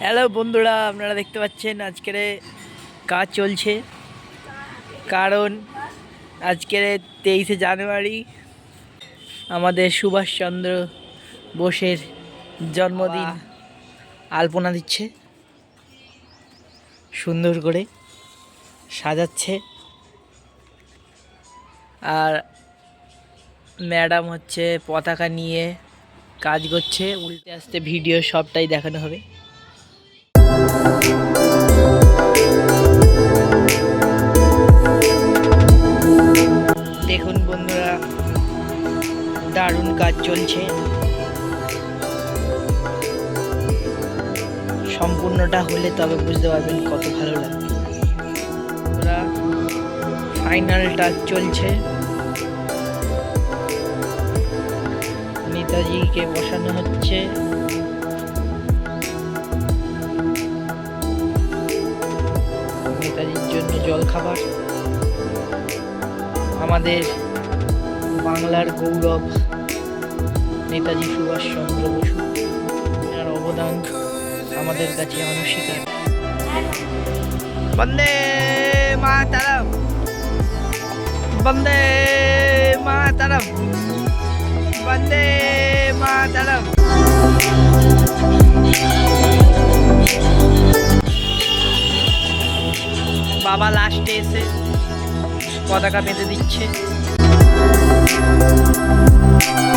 Hello বন্ধুরা আপনারা দেখতে পাচ্ছেন আজকের কাজ চলছে। কারণ আজকের তেইশে জানুয়ারি আমাদের সুভাষচন্দ্র বোসের জন্মদিন আলপনা দিচ্ছে। সুন্দর করে সাজাচ্ছে। আর ম্যাডাম হচ্ছে পতাকা নিয়ে কাজ করছে। উল্টে আসতে ভিডিও সবটাই দেখানো হবে। দারুণ কাজ চলছে। সম্পূর্ণটা হলে তবে বুঝতে পারবেন কত ভালো লাগবে। বন্ধুরা ফাইনাল টাচ চলছে। নেতাজিকে বসানো হচ্ছে। নেতাজির জন্য জল খাবার আমাদের বাংলার গৌরব, নেতাজি সুভাষচন্দ্র বসু এনার অবদান আমাদের কাছে অনস্বীকার। বন্দে মাতারাম বন্দে মাতারাম বন্দে মাতারাম। বাবা লাস্টে এসে পতাকা বেঁধে দিচ্ছে। Thank